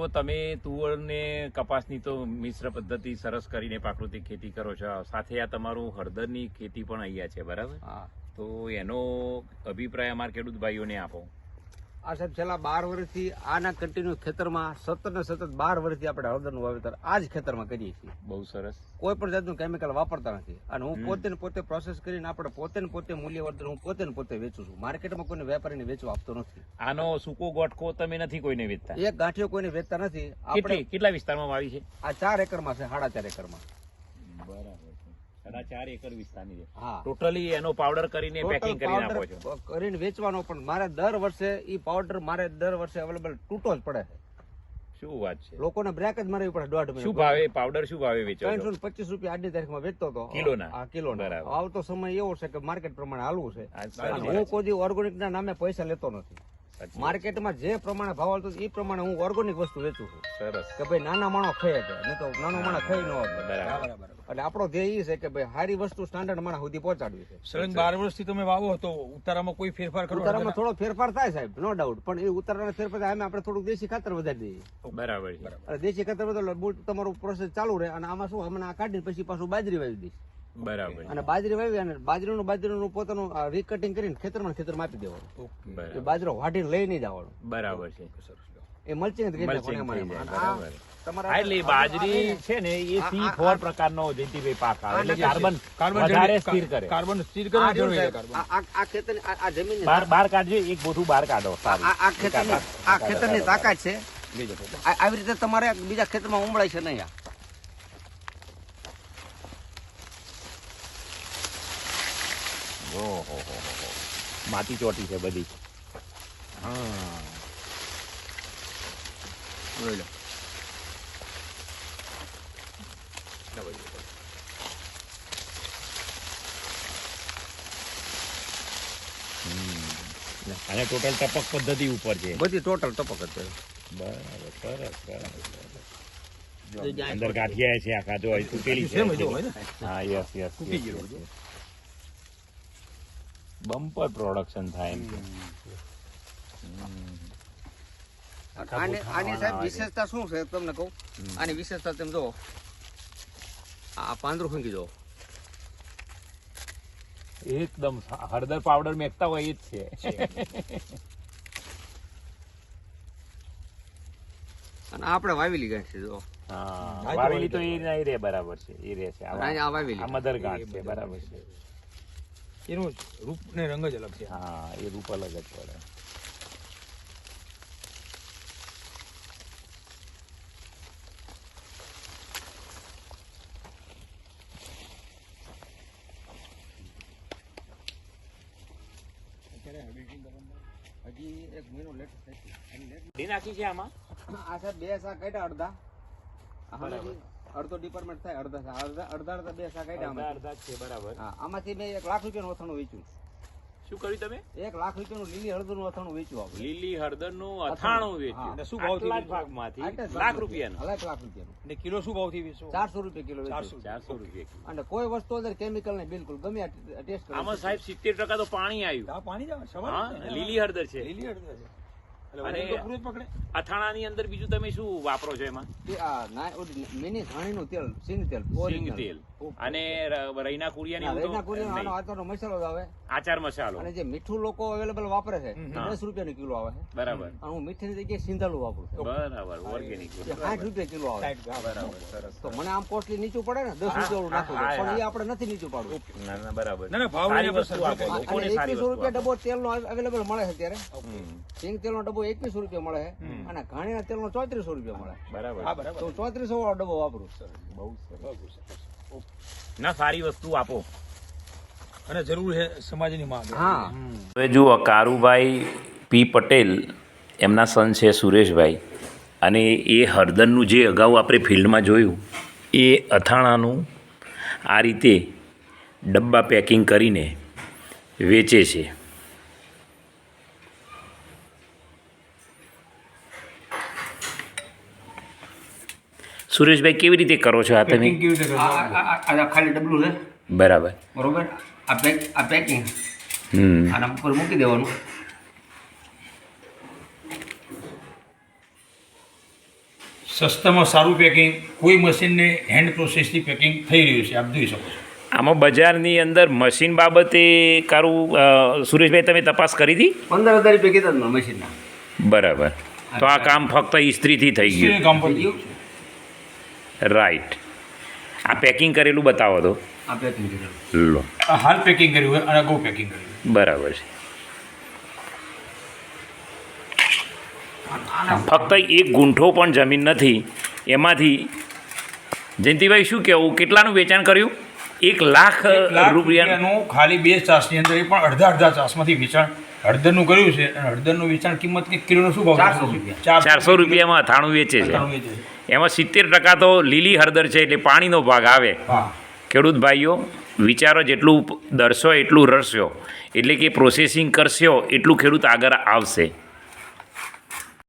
જો તમે તુવરને કપાસની તો મિશ્ર પદ્ધતિ સરસ કરીને પ્રાકૃતિક ખેતી કરો છો સાથે આ તમારું હળદરની ખેતી પણ અહીંયા છે બરાબર? તો એનો અભિપ્રાય અમારા ખેડૂત ભાઈઓને આપો. આ સાહેબ છેલ્લા બાર વર્ષથી આના કન્ટિન્યુ ખેતરમાં સતત ને સતત બાર વર્ષથી આપણે હળદરનું વાવેતર આ જ ખેતરમાં કરીએ છીએ. બહુ સરસ. કોઈ પણ જાતનું કેમિકલ વાપરતા નથી. અને હું પોતે ને પોતે પ્રોસેસ કરીને આપણે પોતે ને પોતે મૂલ્યવર્ધન હું પોતે ને પોતે વેચું છું. માર્કેટમાં કોઈને વેપારીને વેચવા આપતો નથી. આનો સૂકો ગોટકો તમે નથી કોઈને વેચતા? એક ગાંઠિયો કોઈને વેચતા નથી. આપણે કેટલી વિસ્તારમાં વાવી છે? આ ચાર એકરમાં છે સાડા ચાર એકરમાં. બરાબર સાડા ચાર એકર વિસ્તારની છે ટોટલી એનો પાવડર કરીને પેકિંગ કરીને આપો છો. કરીને વેચવાનો પણ મારે દર વર્ષે ઈ પાવડર મારે દર વર્ષે અવેલેબલ તૂટો જ પડે શું વાત છે? લોકોને બ્રેક જ મારવી પડે દોઢ શું ભાવે? પાવડર શું ભાવે વેચો ત્રણસો પચીસ રૂપિયા આજની તારીખમાં વેચતો હતો. કિલોના? આ કિલો. આવતો સમય એવો છે કે માર્કેટ પ્રમાણે હાલવું છે. હું કોઈ ઓર્ગેનિક ના નામે પૈસા લેતો નથી. માર્કેટમાં જે પ્રમાણે ભાવ આવતો એ પ્રમાણે હું ઓર્ગેનિક વસ્તુ વેચું છું. સરસ. કે ભાઈ નાના માણો ખાઈ શકે નહીં તો નાનો માણસ ખાઈ ન બરાબર. એટલે આપણો ધ્યેય એ છે કે ભાઈ સારી વસ્તુ સ્ટાન્ડર્ડ માણસ સુધી પહોંચાડવી છે. સળંગ બાર વર્ષથી તમે વાવો તો ઉતારામાં કોઈ ફેરફાર કરો ઉતારામાં થોડો ફેરફાર થાય સાહેબ નો ડાઉટ પણ એ ઉતારાના ફેરફાર થાય આપણે થોડુંક દેશી ખાતર વધારી દઈએ. બરાબર દેશી ખાતર વધારે તમારું પ્રોસેસ ચાલુ રહે. અને આમાં શું હમણાં આ કાઢીને પછી પાછું બાજરી વાવી દઈશ. બરાબર. અને બાજરી વાવી અને બાજરીનું બાજરીનું પોતાનું રીકટિંગ કરીને ખેતરમાં ખેતરમાં આપી દેવાનું. બાજરો વાટીને લઈ નહીં જવાનું. બરાબર છે. એ મલ્ચિંગ એટલે બાજરી છે ને એ સી ફોર પ્રકારનો જયંતિભાઈ પાક આવે એટલે કાર્બન કાર્બન વધારે સ્થિર કરે. કાર્બન સ્થિર કરે રહ્યું જળવાઈ રહે સાહેબ, કાર્બન. આ- આ- આ ખેતરની આ- આ જમીનની બાર બાર કાઢજો એક બોથું બહાર કાઢો આ આ ખેતરની આ ખેતરની તાકાત છે. આવી રીતે તમારે બીજા ખેતરમાં ઉમળાય છે નહીં આ. ઓહો હો હો હો. માટી ચોટી છે બધી. હા. લો. અને ટોટલ ટપક પદ્ધતિ ઉપર છે. બધી ટોટલ ટપક જ છે. બરાબર સરસ સરસ અંદર ગાંઠિયા છે આખા જો તૂટેલી છે. હા યસ યસ. બમ્પર પ્રોડક્શન થાય એમ આની આની સાહેબ વિશેષતા શું છે તમને કહું? આની વિશેષતા તમે જો આ પાંદરું ફૂંકી જો એકદમ હળદર પાવડર મેકતા હોય એ જ છે. અને આપણે વાવેલી ગાંઠ છે જો હા વાવેલી તો એ નહીં રે બરાબર છે. એ રે છે. આ વાવેલી આ મધર ગાંઠ છે બરાબર છે. એનું રૂપ ને રંગ જ અલગ છે. હા એ રૂપ અલગ જ પડે. હજી એક મહિનો લેટ ઢી નાખી છે આમાં? આ સાહેબ બે શાક કાઢ્યા અડધા. અડધો ડિપાર્ટમેન્ટ થાય અડધા અડધા અડધા અડધા બે શાક કાઢ્યા અડધા જ છે બરાબર. હા આમાંથી મેં એક લાખ રૂપિયાનું અથાણું વેચ્યું શું કર્યું તમે? એક લાખ રૂપિયાનું લીલી હળદરનું અથાણું વેચ્યું આપણે. લીલી હળદરનું અથાણું. વેચ્યું. અને શું ભાવથી જ ભાગમાંથી. લાખ રૂપિયા રૂપિયાનું લાખ લાખ રૂપિયાનું. અને કિલો શું ભાવથી વેચો ચારસો રૂપિયા કિલો ચારસો ચારસો રૂપિયા અને કોઈ વસ્તુ અંદર કેમિકલ નહીં બિલકુલ. ગમે ટેસ્ટ કરો આમાં સાહેબ સિત્તેર ટકા તો પાણી આવ્યું. આ પાણી જાવ સવાર લીલી હળદર છે. લીલી હળદર છે. અને- અથાણાની અંદર બીજું તમે શું વાપરો છો એમાં? કે આ ના મિની તેલ સિંગ તેલ સિંગ તેલ. અને રૈના કુરિયાની ના, એવું તો રેના કુરિયાનો આનો મસાલો આવે. આચાર મસાલો. અને જે મીઠું લોકો અવેલેબલ વાપરે છે દસ રૂપિયાનું કિલો આવે. છે બરાબર. અને હું મીઠાની જગ્યાએ સિંધાલું વાપરું છું. બરાબર ઓર્ગેનિક સાઠ રૂપિયા કિલો આવે. બરાબર સરસ તો મને આમ કોસ્ટલી નીચું પડે ને દસ રૂપિયા નાખું પણ એ આપણે નથી નીચું પાડવું. ના ના બરાબર. ના, ના, ભાવ એકવીસો રૂપિયા ડબ્બો તેલનો અવેલેબલ મળે છે અત્યારે. હમ, સિંગ તેલનો ડબ્બો એકવીસો રૂપિયા મળે છે અને ઘાણીના તેલનો ચોત્રીસો રૂપિયા મળે. બરાબર. હા બરાબર. તો ચોત્રીસો વાળો ડબ્બો વાપરું બહુ સરસ. ના સારી વસ્તુ આપો. અને જરૂર છે સમાજની માંગ. હા. હવે જુઓ કારુભાઈ પી પટેલ એમના સન છે સુરેશભાઈ. અને એ હળદરનું જે અગાઉ આપણે ફિલ્ડમાં જોયું એ અથાણાનું આ રીતે ડબ્બા પેકિંગ કરીને વેચે છે. સુરેશભાઈ કેવી રીતે કરો છો આ તમે? ખાલી ડબલું છે. બરાબર. બરોબર? આ પેક આ પેકિંગ હમ. આના ઉપર મૂકી દેવાનું. સસ્તામાં સારું પેકિંગ કોઈ મશીનને હેન્ડ પ્રોસેસથી પેકિંગ થઈ રહ્યું છે આપ જોઈ શકો છો. આમાં બજારની અંદર મશીન બાબતે કારું સુરેશભાઈ તમે તપાસ કરી હતી? પંદર હજાર રૂપિયા કીધા મશીનના. બરાબર. તો આ કામ ફક્ત ઇસ્ત્રીથી થઈ ગયું. કામ થયું છે. રાઈટ આ પેકિંગ કરેલું બતાવો તો. આ પેકિંગ કરેલું. લો. હાલ પેકિંગ કર્યું હોય અને અગાઉ પેકિંગ કર્યું બરાબર છે. ફક્ત એક ગુંઠો પણ જમીન નથી. એમાંથી જયંતિભાઈ શું કહેવું? કેટલાનું વેચાણ કર્યું? એક લાખ રૂપિયાનું? ખાલી બે ચાસની અંદર એ પણ અડધા અડધા ચાસમાંથી વેચાણ. હળદરનું કર્યું છે અને હળદરનું વેચાણ કિંમત કે કિલોનો શું ભાવ? ચારસો રૂપિયા. ચારસો ચારસો રૂપિયામાં અથાણું વેચે છે. અથાણું વેચે છે. એમાં સિત્તેર ટકા તો લીલી હળદર છે એટલે પાણીનો ભાગ આવે. ખેડૂત ભાઈઓ વિચારો જેટલું દરશો એટલું રસશો એટલે કે પ્રોસેસિંગ કરશો એટલું ખેડૂત આગળ આવશે.